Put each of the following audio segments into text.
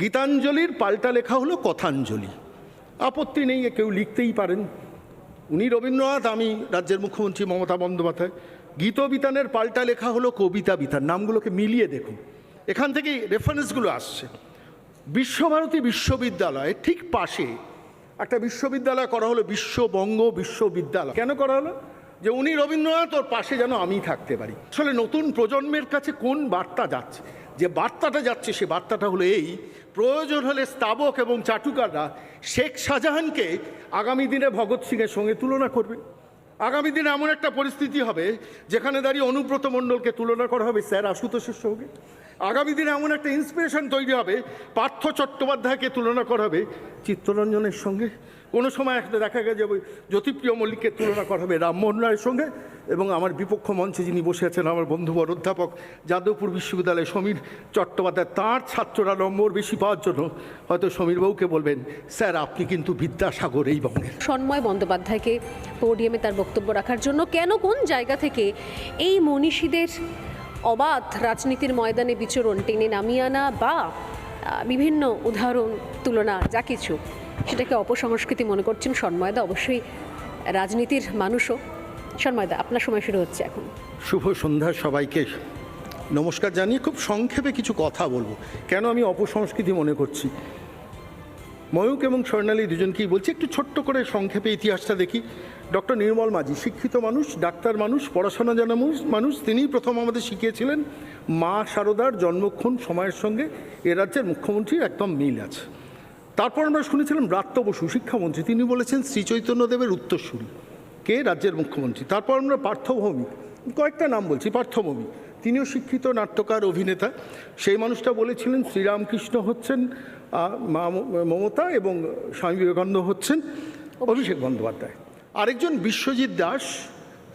গীতাঞ্জলির পাল্টা লেখা হলো কথাঞ্জলি। আপত্তি নেই কেউ লিখতেই পারেন। উনি রবীন্দ্রনাথ, আমি রাজ্যের মুখ্যমন্ত্রী মমতা বন্দ্যোপাধ্যায়। গীতবিতানের পাল্টা লেখা হলো কবিতা বিতান নামগুলোকে মিলিয়ে দেখুন। এখান থেকেই রেফারেন্সগুলো আসছে। বিশ্বভারতী বিশ্ববিদ্যালয়, ঠিক পাশে একটা বিশ্ববিদ্যালয় করা হলো, বিশ্ববঙ্গ বিশ্ববিদ্যালয়। কেন করা হলো? যে উনি রবীন্দ্রনাথ, ওর পাশে যেন আমি থাকতে পারি। আসলে নতুন প্রজন্মের কাছে কোন বার্তা যাচ্ছে? যে বার্তাটা যাচ্ছে, সে বার্তাটা হলো এই, প্রয়োজন হলে স্তাবক এবং চাটুকাররা শেখ শাহজাহানকে আগামী দিনে ভগৎ সিংয়ের সঙ্গে তুলনা করবে। আগামী দিনে এমন একটা পরিস্থিতি হবে, যেখানে দাঁড়িয়ে অনুব্রত মণ্ডলকে তুলনা করা হবে স্যার আশুতোষের সঙ্গে। আগামী দিনে এমন একটা ইন্সপিরেশন তৈরি হবে, পার্থ চট্টোপাধ্যায়কে তুলনা করা হবে চিত্তরঞ্জনের সঙ্গে। কোনো সময় একটা দেখা গেছে ওই জ্যোতিপ্রিয় মল্লিককে তুলনা করা হবে রামমোহন রায়ের সঙ্গে এবং আমার বিপক্ষ মঞ্চে যিনি বসে আছেন আমার বন্ধু বড় অধ্যাপক যাদবপুর বিশ্ববিদ্যালয়ে সমীর চট্টোপাধ্যায়, তাঁর ছাত্ররা নম্বর বেশি পাওয়ার জন্য হয়তো সমীরবাবুকে বলবেন, স্যার, আপনি কিন্তু বিদ্যাসাগর এই বঙ্গের। সন্ময় বন্দ্যোপাধ্যায়কে পোডিয়ামে তার বক্তব্য রাখার জন্য কেন কোন জায়গা থেকে এই মনীষীদের অবাধ রাজনীতির ময়দানে বিচরণ, টেনে নামিয়ে আনা বা বিভিন্ন উদাহরণ, তুলনা, যা কিছু? সেটাকে অপসংস্কৃতি মনে করছেন সন্ময়দা। অবশ্যই রাজনীতির মানুষও। সন্ময়দা, আপনার সময় শুরু হচ্ছে এখন। শুভ সন্ধ্যা সবাইকে। নমস্কার জানিয়ে খুব সংক্ষেপে কিছু কথা বলব। কেন আমি অপসংস্কৃতি মনে করছি? ময়ূক এবং স্বর্ণালী দুজনকেই বলছি, একটু ছোট্ট করে সংক্ষেপে ইতিহাসটা দেখি। ডক্টর নির্মল মাঝি, শিক্ষিত মানুষ, ডাক্তার মানুষ, পড়াশোনা জানা মানুষ- তিনিই প্রথম আমাদের শিখিয়েছিলেন, মা শারদার জন্মক্ষণ সময়ের সঙ্গে এ রাজ্যের মুখ্যমন্ত্রীর একদম মিল আছে। তারপর আমরা শুনেছিলাম ব্রাত্য বসু, শিক্ষামন্ত্রী। তিনি বলেছেন শ্রী চৈতন্যদেবের উত্তরসূরি। কে? রাজ্যের মুখ্যমন্ত্রী। তারপর আমরা পার্থভৌমিক কয়েকটা নাম বলছি পার্থভৌমিক তিনিও শিক্ষিত, নাট্যকার, অভিনেতা। সেই মানুষটা বলেছিলেন শ্রীরামকৃষ্ণ হচ্ছেন মমতা এবং স্বামী বিবেকানন্দ হচ্ছেন অভিষেক বন্দ্যোপাধ্যায়। আরেকজন বিশ্বজিৎ দাস,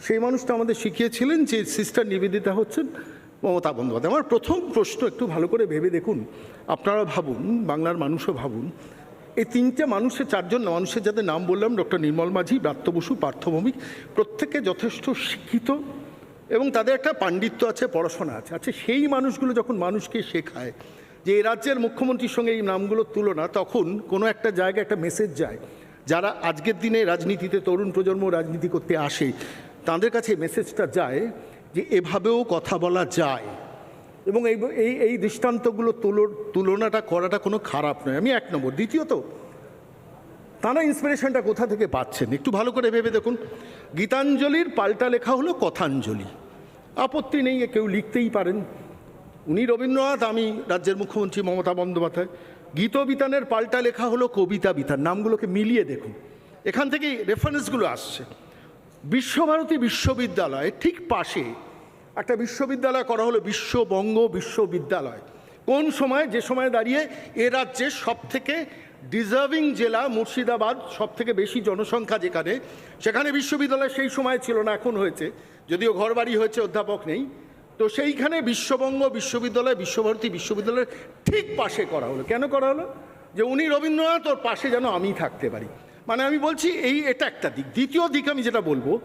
সেই মানুষটা আমাদের শিখিয়েছিলেন যে সিস্টার নিবেদিতা হচ্ছেন মমতা বন্দ্যোপাধ্যায়। আমার প্রথম প্রশ্ন একটু ভালো করে ভেবে দেখুন। আপনারা ভাবুন, বাংলার মানুষও ভাবুন। এই তিনটে মানুষের চারজন মানুষের যাদের নাম বললাম, ডক্টর নির্মল মাঝি, ব্রাত্য বসু প্রত্যেকে যথেষ্ট শিক্ষিত এবং তাদের একটা পাণ্ডিত্য আছে, পড়াশোনা আছে। আচ্ছা সেই মানুষগুলো যখন মানুষকে শেখায় যে এই রাজ্যের মুখ্যমন্ত্রীর সঙ্গে এই নামগুলোর তুলনা, তখন কোনো একটা জায়গায় একটা মেসেজ যায়। যারা আজকের দিনে রাজনীতিতে তরুণ প্রজন্ম রাজনীতি করতে আসে, তাদের কাছে মেসেজটা যায় যে এভাবেও কথা বলা যায়। এবং এই এই এই দৃষ্টান্তগুলো তুলো, তুলনাটা করাটা কোনো খারাপ নয়। আমি এক নম্বর। দ্বিতীয়ত, তারা ইন্সপিরেশনটা কোথা থেকে পাচ্ছেন? একটু ভালো করে ভেবে দেখুন। গীতাঞ্জলির পাল্টা লেখা হলো কথাঞ্জলি। আপত্তি নেই কেউ লিখতেই পারেন। উনি রবীন্দ্রনাথ, আমি রাজ্যের মুখ্যমন্ত্রী মমতা বন্দ্যোপাধ্যায়। গীতবিতানের পাল্টা লেখা হলো কবিতা বিতান নামগুলোকে মিলিয়ে দেখুন। এখান থেকেই রেফারেন্সগুলো আসছে। বিশ্বভারতী বিশ্ববিদ্যালয় ঠিক পাশে একটা বিশ্ববিদ্যালয় করা হলো বিশ্ববঙ্গ বিশ্ববিদ্যালয়। কোন সময়? যে সময় দাঁড়িয়ে এ রাজ্যের সব থেকে ডিজার্ভিং জেলা মুর্শিদাবাদ সব থেকে বেশি জনসংখ্যা যেখানে, সেখানে বিশ্ববিদ্যালয় সেই সময় ছিল না, এখন হয়েছে। যদিও ঘরবাড়ি হয়েছে, অধ্যাপক নেই। তো সেইখানে বিশ্ববঙ্গ বিশ্ববিদ্যালয়, বিশ্বভারতী বিশ্ববিদ্যালয়ের ঠিক পাশে করা হলো। কেন করা হলো? যে উনি রবীন্দ্রনাথ, ওর পাশে যেন আমি থাকতে পারি। মানে আমি বলছি এই এটা একটা দিক। দ্বিতীয় দিক আমি যেটা বলব,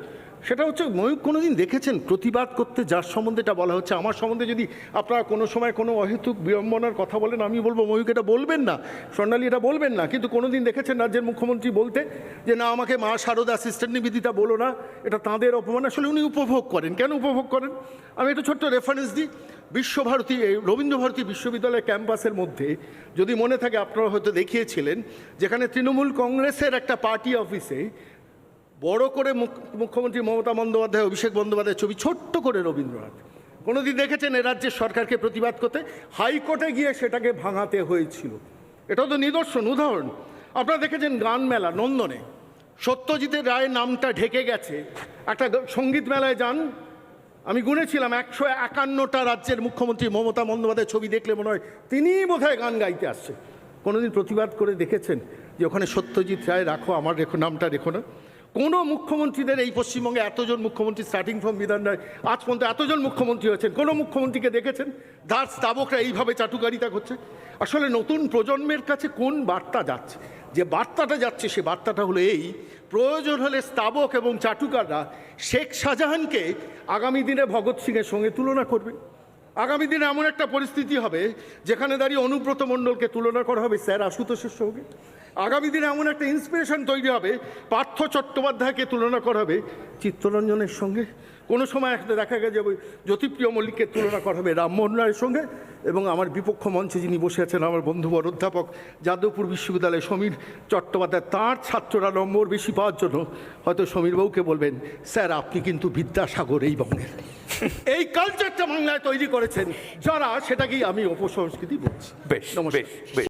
সেটা হচ্ছে ময়ূক কোনো দিন দেখেছেন প্রতিবাদ করতে যার সম্বন্ধে এটা বলা হচ্ছে? আমার সম্বন্ধে যদি আপনারা কোনো সময় কোনো অহেতুক বিড়ম্বনার কথা বলেন, আমি বলব ময়ূক এটা বলবেন না। স্বর্ণালী এটা বলবেন না। কিন্তু কোনো দিন দেখেছেন রাজ্যের মুখ্যমন্ত্রী বলতে যে, না, আমাকে মা শারদা সিস্টার নিবেদিতা বলো না, এটা তাঁদের অপমান। আসলে উনি উপভোগ করেন। কেন উপভোগ করেন? আমি একটা ছোট্ট রেফারেন্স দিই। বিশ্বভারতী রবীন্দ্রভারতী বিশ্ববিদ্যালয় ক্যাম্পাসের মধ্যে যদি মনে থাকে আপনারা হয়তো দেখিয়েছিলেন, যেখানে তৃণমূল কংগ্রেসের একটা পার্টি অফিসে বড় করে মুখ- মুখ্যমন্ত্রী মমতা বন্দ্যোপাধ্যায়, অভিষেক বন্দ্যোপাধ্যায়ের ছবি ছোট্ট করে রবীন্দ্রনাথ। কোনোদিন দেখেছেন এ রাজ্যের সরকারকে প্রতিবাদ করতে? হাইকোর্টে গিয়ে সেটাকে ভাঙাতে হয়েছিল। এটা তো নিদর্শন, উদাহরণ। আপনারা দেখেছেন গান মেলা, নন্দনে। সত্যজিতের রায়ের নামটা ঢেকে গেছে। একটা সংগীত মেলায় যান আমি গুনেছিলাম একশো একান্নটা রাজ্যের মুখ্যমন্ত্রী মমতা বন্দ্যোপাধ্যায়ের ছবি দেখলে মনে হয় তিনিই বোধহয় গান গাইতে আসছে কোনোদিন প্রতিবাদ করে দেখেছেন যে ওখানে সত্যজিৎ রায়, রাখো আমার রেখো, নামটা রেখো না। কোনো মুখ্যমন্ত্রীদের এই পশ্চিমবঙ্গে এতজন মুখ্যমন্ত্রী স্টার্টিং ফ্রম বিধান রায়, আজ পর্যন্ত এতজন মুখ্যমন্ত্রী হয়েছেন, কোনো মুখ্যমন্ত্রীকে দেখেছেন? দাস স্তাবকরা এইভাবে চাটুকারিতা করছে। আসলে নতুন প্রজন্মের কাছে কোন বার্তা যাচ্ছে? যে বার্তাটা যাচ্ছে, সে বার্তাটা হলো এই, প্রয়োজন হলে স্তাবক এবং চাটুকাররা শেখ শাহজাহানকে আগামী দিনে ভগৎ সিংয়ের সঙ্গে তুলনা করবে। আগামী দিনে এমন একটা পরিস্থিতি হবে, যেখানে দাঁড়িয়ে অনুব্রত মণ্ডলকে তুলনা করা হবে স্যার আশুতোষের সঙ্গে। আগামী দিনে এমন একটা ইন্সপিরেশন তৈরি হবে, পার্থ চট্টোপাধ্যায়কে তুলনা করা হবে চিত্তরঞ্জনের সঙ্গে। কোনো সময় একটা দেখা গেছে ওই জ্যোতিপ্রিয় মল্লিককে তুলনা করা হবে রামমোহন রায়ের সঙ্গে এবং আমার বিপক্ষ মঞ্চে যিনি বসে আছেন আমার বন্ধুবর অধ্যাপক যাদবপুর বিশ্ববিদ্যালয়ে সমীর চট্টোপাধ্যায় তাঁর ছাত্ররা নম্বর বেশি পাওয়ার জন্য হয়তো সমীরবাবুকে বলবেন স্যার আপনি কিন্তু বিদ্যাসাগর এই বঙ্গের। এই কালচারটা বাংলায় তৈরি করেছেন যারা সেটাকেই আমি অপসংস্কৃতি বলছি। বেশ নমস্কার। বেশ বেশ।